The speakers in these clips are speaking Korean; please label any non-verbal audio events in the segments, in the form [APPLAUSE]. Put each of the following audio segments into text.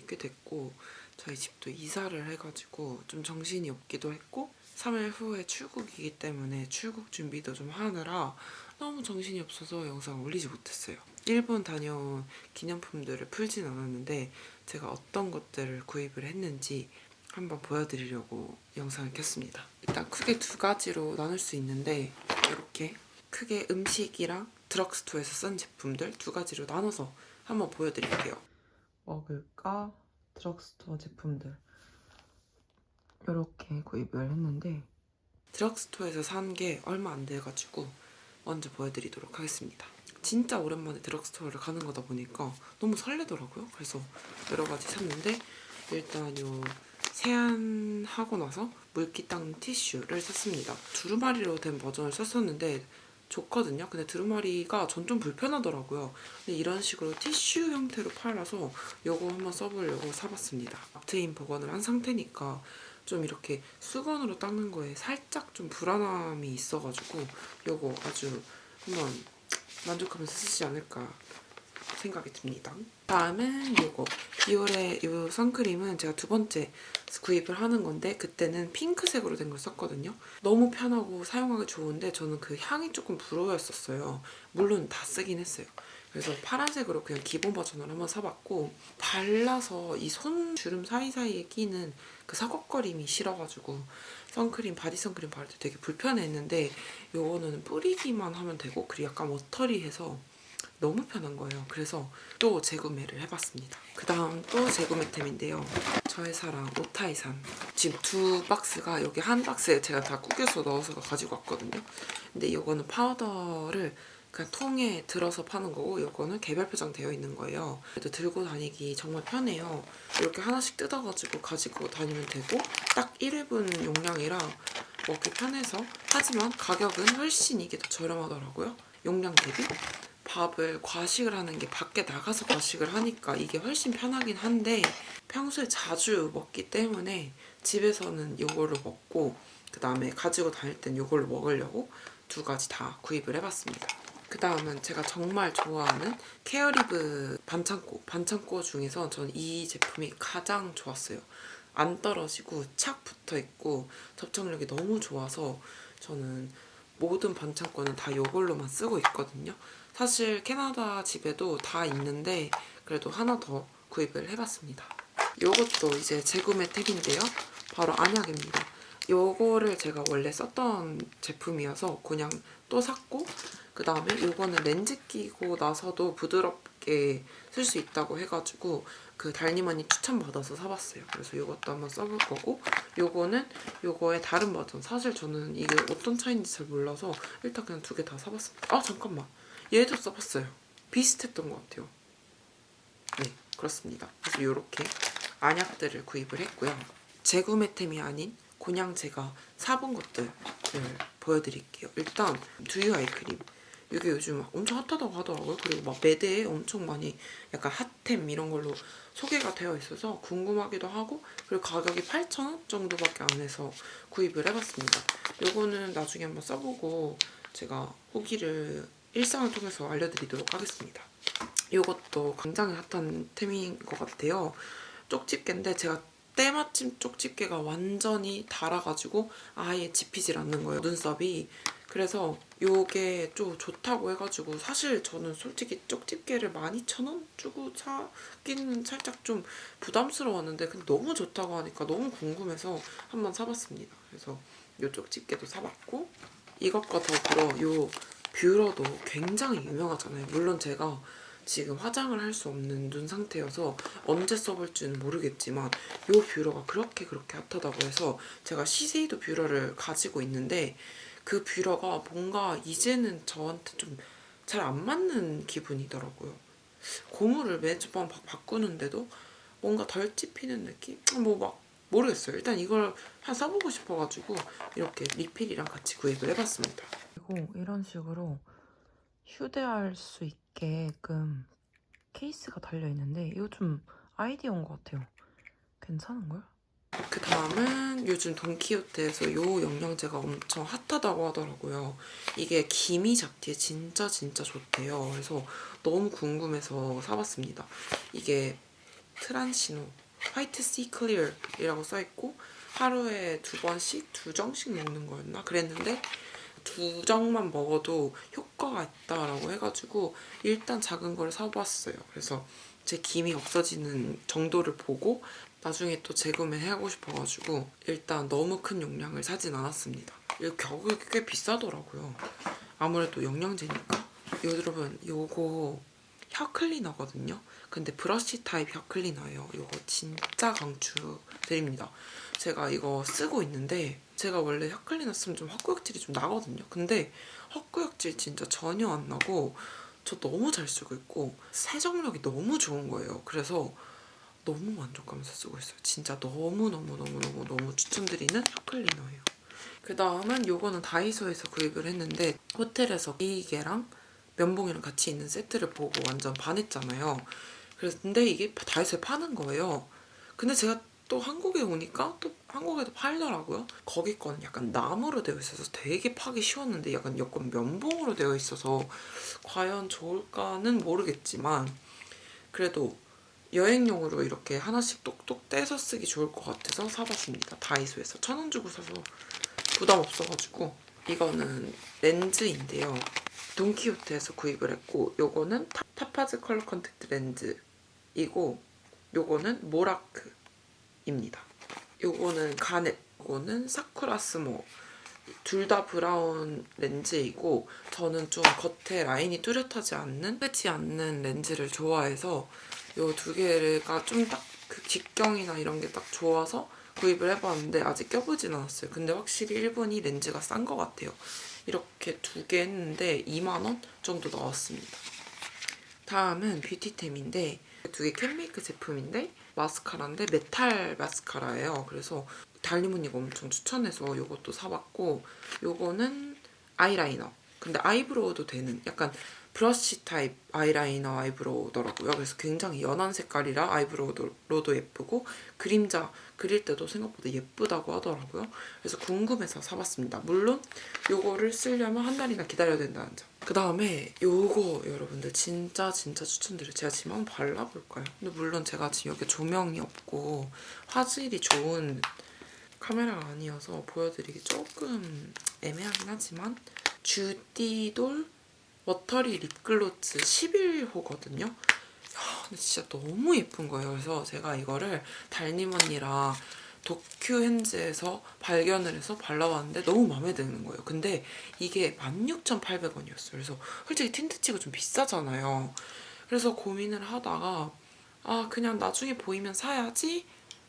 지 꽤 됐고 저희 집도 이사를 해가지고 좀 정신이 없기도 했고 3일 후에 출국이기 때문에 출국 준비도 좀 하느라 너무 정신이 없어서 영상 올리지 못했어요. 일본 다녀온 기념품들을 풀진 않았는데 제가 어떤 것들을 구입을 했는지 한번 보여드리려고 영상을 켰습니다. 일단 크게 두 가지로 나눌 수 있는데 이렇게 크게 음식이랑 드럭스토어에서 쓴 제품들 두 가지로 나눠서 한번 보여드릴게요. 먹을까? 드럭스토어 제품들 이렇게 구입을 했는데 드럭스토어에서 산 게 얼마 안 돼가지고 먼저 보여드리도록 하겠습니다. 진짜 오랜만에 드럭스토어를 가는 거다 보니까 너무 설레더라고요. 그래서 여러 가지 샀는데 일단 요 세안하고 나서 물기 닦는 티슈를 샀습니다. 두루마리로 된 버전을 썼었는데 좋거든요. 근데 두루마리가 전 좀 불편하더라고요. 근데 이런 식으로 티슈 형태로 팔아서 요거 한번 써보려고 사봤습니다. 앞트임 복원을 한 상태니까 좀 이렇게 수건으로 닦는 거에 살짝 좀 불안함이 있어가지고 요거 아주 한번 만족하면서 쓰지 않을까 생각이 듭니다. 다음은 요거 비올의 요 선크림은 제가 두 번째 구입을 하는 건데 그때는 핑크색으로 된 걸 썼거든요. 너무 편하고 사용하기 좋은데 저는 그 향이 조금 불호였었어요. 물론 다 쓰긴 했어요. 그래서 파란색으로 그냥 기본 버전을 한번 사봤고 발라서 이 손 주름 사이사이에 끼는 그 사걱거림이 싫어가지고 선크림 바디 선크림 바를 때 되게 불편했는데 요거는 뿌리기만 하면 되고 그리고 약간 워터리해서 너무 편한 거예요. 그래서 또 재구매를 해봤습니다. 그 다음 또 재구매템인데요. 저의 사랑 오타이산. 지금 두 박스가 여기 한 박스에 제가 다 구겨서 넣어서 가지고 왔거든요. 근데 이거는 파우더를 그냥 통에 들어서 파는 거고 이거는 개별 포장 되어 있는 거예요. 그래도 들고 다니기 정말 편해요. 이렇게 하나씩 뜯어가지고 가지고 다니면 되고 딱 1회분 용량이라 먹기 편해서 하지만 가격은 훨씬 이게 더 저렴하더라고요. 용량 대비. 밥을 과식을 하는 게 밖에 나가서 과식을 하니까 이게 훨씬 편하긴 한데 평소에 자주 먹기 때문에 집에서는 이걸로 먹고 그 다음에 가지고 다닐 땐 이걸로 먹으려고 두 가지 다 구입을 해봤습니다. 그 다음은 제가 정말 좋아하는 케어리브 반창고 반창고 중에서 저는 이 제품이 가장 좋았어요. 안 떨어지고 착 붙어 있고 접착력이 너무 좋아서 저는 모든 반창고는 다 이걸로만 쓰고 있거든요. 사실 캐나다 집에도 다 있는데 그래도 하나 더 구입을 해봤습니다. 요것도 이제 재구매 탭인데요. 바로 안약입니다. 요거를 제가 원래 썼던 제품이어서 그냥 또 샀고 그 다음에 요거는 렌즈 끼고 나서도 부드럽게 쓸 수 있다고 해가지고 그 달님언니 추천받아서 사봤어요. 그래서 요것도 한번 써볼 거고 요거는 요거의 다른 버전 사실 저는 이게 어떤 차이인지 잘 몰라서 일단 그냥 두 개 다 사봤습니다. 아 잠깐만 얘도 써봤어요. 비슷했던 것 같아요. 네 그렇습니다. 그래서 요렇게 안약들을 구입을 했고요. 재구매템이 아닌 그냥 제가 사본 것들을 보여드릴게요. 일단 두유 아이크림. 이게 요즘 엄청 핫하다고 하더라고요. 그리고 막 매대에 엄청 많이 약간 핫템 이런 걸로 소개가 되어 있어서 궁금하기도 하고 그리고 가격이 8,000원 정도밖에 안 해서 구입을 해봤습니다. 요거는 나중에 한번 써보고 제가 후기를 일상을 통해서 알려드리도록 하겠습니다. 요것도 굉장히 핫한 템인 것 같아요. 쪽집게인데 제가 때마침 쪽집게가 완전히 닳아가지고 아예 집히질 않는 거예요 눈썹이 그래서 요게 좀 좋다고 해가지고 사실 저는 솔직히 쪽집게를 12,000원 주고 사기는 살짝 좀 부담스러웠는데 근데 너무 좋다고 하니까 너무 궁금해서 한번 사봤습니다 그래서 요 쪽집게도 사봤고 이것과 더불어 요 뷰러도 굉장히 유명하잖아요 물론 제가 지금 화장을 할 수 없는 눈 상태여서 언제 써볼지는 모르겠지만 이 뷰러가 그렇게 그렇게 핫하다고 해서 제가 시세이도 뷰러를 가지고 있는데 그 뷰러가 뭔가 이제는 저한테 좀 잘 안 맞는 기분이더라고요. 고무를 매번 바, 바꾸는데도 뭔가 덜 찝히는 느낌? 뭐 막 모르겠어요. 일단 이걸 한 써보고 싶어가지고 이렇게 리필이랑 같이 구입을 해봤습니다. 그리고 이런 식으로 휴대할 수 있게끔 케이스가 달려있는데 이거 좀 아이디어인 것 같아요. 괜찮은걸? 그 다음은 요즘 돈키호테에서 요 영양제가 엄청 핫하다고 하더라고요. 이게 기미 잡티에 진짜 진짜 좋대요. 그래서 너무 궁금해서 사봤습니다. 이게 트란시노 화이트 씨 클리어이라고 써있고 하루에 두 번씩 두 정씩 먹는 거였나 그랬는데 두 정만 먹어도 효과가 있다라고 해가지고 일단 작은 걸 사봤어요. 그래서 제 김이 없어지는 정도를 보고 나중에 또 재구매하고 싶어가지고 일단 너무 큰 용량을 사진 않았습니다. 이거 가격이 꽤 비싸더라고요. 아무래도 영양제니까. 여러분 요거 혀 클리너거든요. 근데 브러쉬 타입 혀 클리너예요. 이거 진짜 강추 드립니다. 제가 이거 쓰고 있는데 제가 원래 혀 클리너 쓰면 좀 헛구역질이 좀 나거든요. 근데 헛구역질 진짜 전혀 안 나고 저 너무 잘 쓰고 있고 세정력이 너무 좋은 거예요. 그래서 너무 만족하면서 쓰고 있어요. 진짜 너무 너무 너무 너무 너무 추천드리는 혀 클리너예요. 그 다음은 요거는 다이소에서 구입을 했는데 호텔에서 이게랑 면봉이랑 같이 있는 세트를 보고 완전 반했잖아요. 그래서 근데 이게 다이소에 파는 거예요. 근데 제가 또 한국에 오니까 또 한국에도 팔더라고요. 거기 거는 약간 나무로 되어 있어서 되게 파기 쉬웠는데 약간 여권 면봉으로 되어 있어서 과연 좋을까는 모르겠지만 그래도 여행용으로 이렇게 하나씩 똑똑 떼서 쓰기 좋을 것 같아서 사봤습니다. 다이소에서 천 원 주고 사서 부담 없어가지고 이거는 렌즈인데요. 돈키호테에서 구입을 했고 요거는 타- 타파즈 컬러 컨택트 렌즈이고 요거는 모라크 입니다. 요거는 가넷, 요거는 사쿠라스모 둘 다 브라운 렌즈이고 저는 좀 겉에 라인이 뚜렷하지 않는 크지 않는 렌즈를 좋아해서 요 두 개가 좀 딱 그 직경이나 이런 게 딱 좋아서 구입을 해봤는데 아직 껴보진 않았어요. 근데 확실히 일본이 렌즈가 싼 것 같아요. 이렇게 두 개 했는데 2만 원 정도 나왔습니다. 다음은 뷰티템인데 두 개 캔메이크 제품인데 마스카라인데 메탈 마스카라예요. 그래서 달리모니가 엄청 추천해서 이것도 사봤고 요거는 아이라이너. 근데 아이브로우도 되는 약간 브러쉬 타입 아이라이너 아이브로우더라고요. 그래서 굉장히 연한 색깔이라 아이브로우도 예쁘고 그림자 그릴 때도 생각보다 예쁘다고 하더라고요. 그래서 궁금해서 사봤습니다. 물론 요거를 쓰려면 한 달이나 기다려야 된다는 점. 그 다음에 요거 여러분들 진짜 진짜 추천드려요. 제가 지금 한번 발라볼까요? 근데 물론 제가 지금 여기 조명이 없고 화질이 좋은 카메라가 아니어서 보여드리기 조금 애매하긴 하지만 주디돌 워터리 립글로즈 11호거든요. 야, 근데 진짜 너무 예쁜 거예요. 그래서 제가 이거를 달님 언니랑 도큐 핸즈에서 발견을 해서 발라봤는데 너무 마음에 드는 거예요. 근데 이게 16,800원이었어요. 그래서 솔직히 틴트치가 좀 비싸잖아요. 그래서 고민을 하다가 아 그냥 나중에 보이면 사야지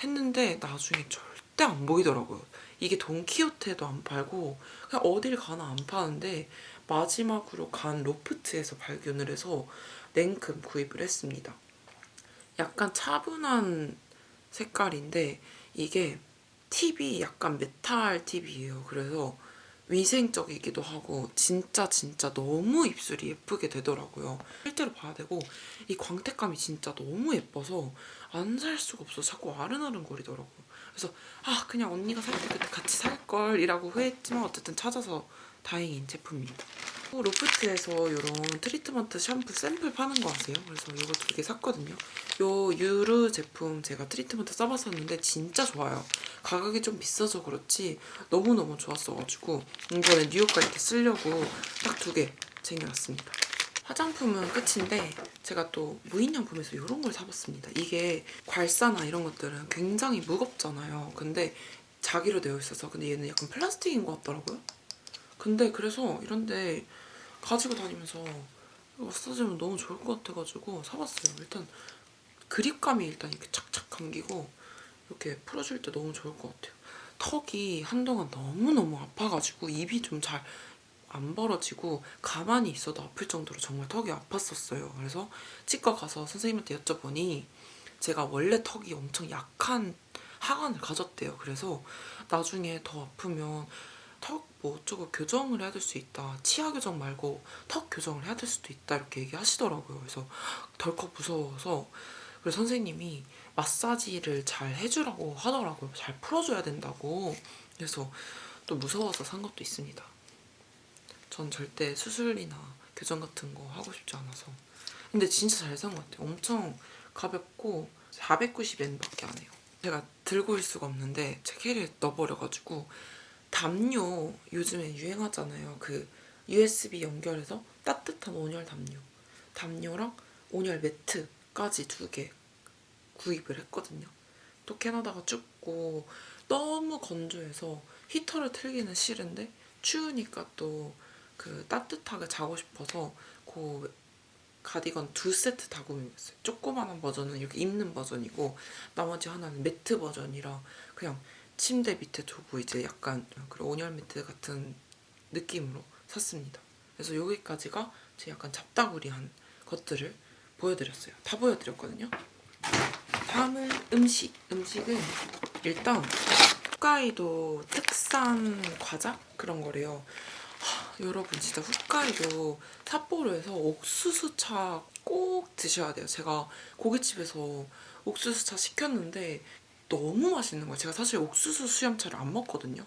했는데 나중에 절대 안 보이더라고요. 이게 돈키호테도 안 팔고 그냥 어딜 가나 안 파는데 마지막으로 간 로프트에서 발견을 해서 냉큼 구입을 했습니다. 약간 차분한 색깔인데 이게 팁이 약간 메탈 팁이에요. 그래서 위생적이기도 하고 진짜 진짜 너무 입술이 예쁘게 되더라고요. 실제로 봐야 되고 이 광택감이 진짜 너무 예뻐서 안 살 수가 없어. 자꾸 아른아른 거리더라고요. 그래서 아 그냥 언니가 살 때 그때 같이 살 걸이라고 후회했지만 어쨌든 찾아서 다행인 제품입니다. 또 로프트에서 이런 트리트먼트 샴푸 샘플 파는 거 아세요? 그래서 이거 두 개 샀거든요. 요 유르 제품 제가 트리트먼트 써봤었는데 진짜 좋아요. 가격이 좀 비싸서 그렇지 너무너무 좋았어가지고 이번에 뉴욕 갈 때 쓰려고 딱 두개 챙겨왔습니다. 화장품은 끝인데 제가 또 무인양품에서 이런 걸 사봤습니다. 이게 괄사나 이런 것들은 굉장히 무겁잖아요. 근데 자기로 되어 있어서 근데 얘는 약간 플라스틱인 것 같더라고요. 근데 그래서 이런데 가지고 다니면서 써주면 너무 좋을 것 같아가지고 사봤어요. 일단 그립감이 일단 이렇게 착착 감기고 이렇게 풀어줄 때 너무 좋을 것 같아요. 턱이 한동안 너무너무 아파가지고 입이 좀 잘 안 벌어지고 가만히 있어도 아플 정도로 정말 턱이 아팠었어요. 그래서 치과 가서 선생님한테 여쭤보니 제가 원래 턱이 엄청 약한 하관을 가졌대요. 그래서 나중에 더 아프면 턱 뭐 어쩌고 교정을 해야 될 수 있다. 치아 교정 말고 턱 교정을 해야 될 수도 있다. 이렇게 얘기하시더라고요. 그래서 덜컥 무서워서 그래서 선생님이 마사지를 잘 해주라고 하더라고요. 잘 풀어줘야 된다고. 그래서 또 무서워서 산 것도 있습니다. 전 절대 수술이나 교정 같은 거 하고 싶지 않아서. 근데 진짜 잘 산 것 같아요. 엄청 가볍고 490엔밖에 안 해요. 제가 들고 올 수가 없는데 제 캐리에 넣어버려가지고 담요 요즘에 유행하잖아요. 그 USB 연결해서 따뜻한 온열 담요. 담요랑 온열 매트까지 두 개 구입을 했거든요. 또 캐나다가 춥고 너무 건조해서 히터를 틀기는 싫은데 추우니까 또 그 따뜻하게 자고 싶어서 그 가디건 두 세트 다 구매했어요. 조그만한 버전은 이렇게 입는 버전이고 나머지 하나는 매트 버전이라 그냥 침대 밑에 두고 이제 약간 그런 온열 매트 같은 느낌으로 샀습니다. 그래서 여기까지가 제 약간 잡다구리한 것들을 보여드렸어요. 다 보여드렸거든요. 다음은 음식. 음식은 일단 홋카이도 특산 과자 그런 거래요. 하, 여러분 진짜 홋카이도 삿포로에서 옥수수차 꼭 드셔야 돼요. 제가 고깃집에서 옥수수차 시켰는데 너무 맛있는 거예요. 제가 사실 옥수수 수염차를 안 먹거든요.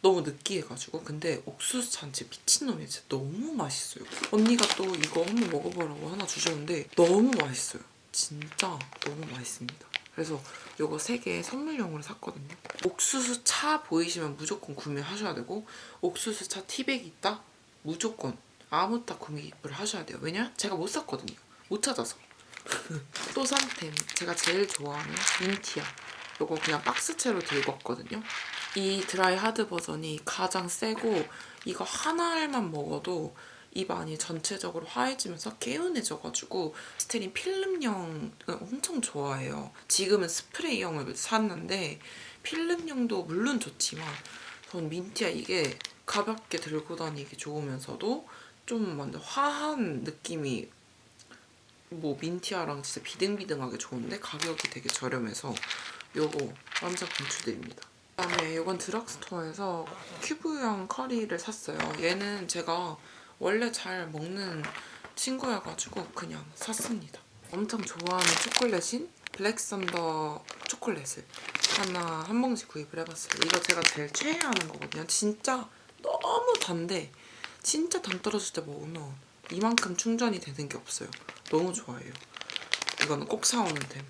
너무 느끼해가지고 근데 옥수수차는 진짜 미친놈이에요. 진짜 너무 맛있어요. 언니가 또 이거 한번 먹어보라고 하나 주셨는데 너무 맛있어요. 진짜 너무 맛있습니다. 그래서 요거 세개 선물용으로 샀거든요. 옥수수 차 보이시면 무조건 구매하셔야 되고 옥수수 차 티백이 있다? 무조건 아무따 구매를 하셔야 돼요. 왜냐? 제가 못 샀거든요. 못 찾아서. [LAUGHS] 또 산템 제가 제일 좋아하는 민티아 요거 그냥 박스채로 들고 왔거든요. 이 드라이 하드 버전이 가장 세고 이거 하나만 먹어도 입 안이 전체적으로 화해지면서 개운해져가지고 스테린 필름형을 엄청 좋아해요. 지금은 스프레이형을 샀는데 필름형도 물론 좋지만 전 민티아 이게 가볍게 들고 다니기 좋으면서도 좀 완전 화한 느낌이 뭐 민티아랑 진짜 비등비등하게 좋은데 가격이 되게 저렴해서 요거 완전 강추드립니다. 그다음에 이건 드럭스토어에서 큐브형 커리를 샀어요. 얘는 제가 원래 잘 먹는 친구여가지고 그냥 샀습니다. 엄청 좋아하는 초콜릿인 블랙썬더 초콜릿을 하나 한 봉지 구입을 해봤어요. 이거 제가 제일 최애하는 거거든요. 진짜 너무 단데 진짜 당 떨어질 때 먹으면 이만큼 충전이 되는 게 없어요. 너무 좋아해요. 이거는 꼭 사오는 템.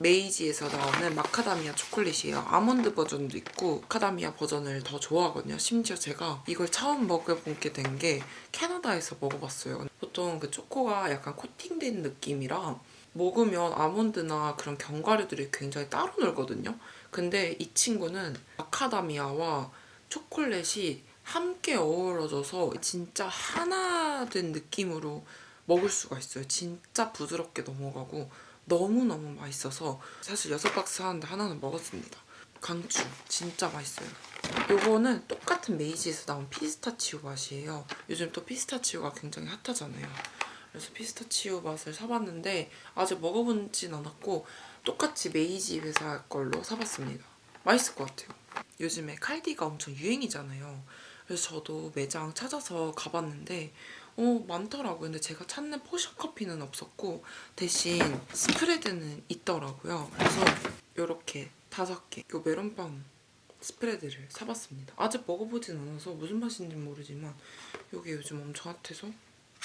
메이지에서 나오는 마카다미아 초콜릿이에요. 아몬드 버전도 있고 마카다미아 버전을 더 좋아하거든요. 심지어 제가 이걸 처음 먹어보게 된 게 캐나다에서 먹어봤어요. 보통 그 초코가 약간 코팅된 느낌이라 먹으면 아몬드나 그런 견과류들이 굉장히 따로 놀거든요. 근데 이 친구는 마카다미아와 초콜릿이 함께 어우러져서 진짜 하나 된 느낌으로 먹을 수가 있어요. 진짜 부드럽게 넘어가고 너무너무 맛있어서 사실 여섯 박스 하는데 하나는 먹었습니다. 강추. 진짜 맛있어요. 요거는 똑같은 메이지에서 나온 피스타치오 맛이에요. 요즘 또 피스타치오가 굉장히 핫하잖아요. 그래서 피스타치오 맛을 사봤는데 아직 먹어본진 않았고 똑같이 메이지 회사 걸로 사봤습니다. 맛있을 것 같아요. 요즘에 칼디가 엄청 유행이잖아요. 그래서 저도 매장 찾아서 가봤는데 어 많더라고요. 근데 제가 찾는 포션 커피는 없었고 대신 스프레드는 있더라고요. 그래서 이렇게 다섯 개, 요 메론빵 스프레드를 사봤습니다. 아직 먹어보진 않아서 무슨 맛인지 모르지만 이게 요즘 엄청 핫해서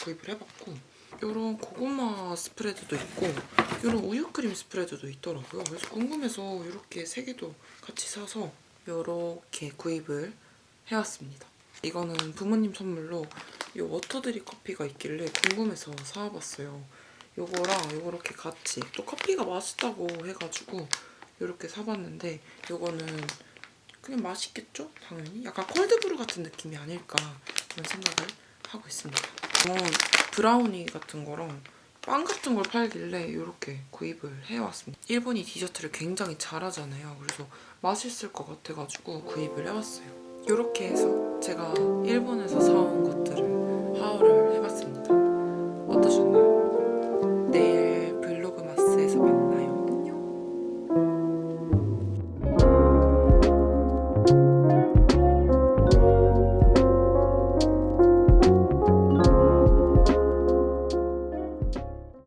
구입을 해봤고 이런 고구마 스프레드도 있고 이런 우유크림 스프레드도 있더라고요. 그래서 궁금해서 이렇게 세 개도 같이 사서 이렇게 구입을 해왔습니다. 이거는 부모님 선물로 이 워터드립 커피가 있길래 궁금해서 사와봤어요. 요거랑 요렇게 같이 또 커피가 맛있다고 해가지고 이렇게 사봤는데 요거는 그냥 맛있겠죠? 당연히 약간 콜드브루 같은 느낌이 아닐까 그런 생각을 하고 있습니다. 이건 브라우니 같은 거랑 빵 같은 걸 팔길래 이렇게 구입을 해왔습니다. 일본이 디저트를 굉장히 잘하잖아요. 그래서 맛있을 것 같아가지고 구입을 해왔어요. 이렇게 해서 제가 일본에서 사온 것들을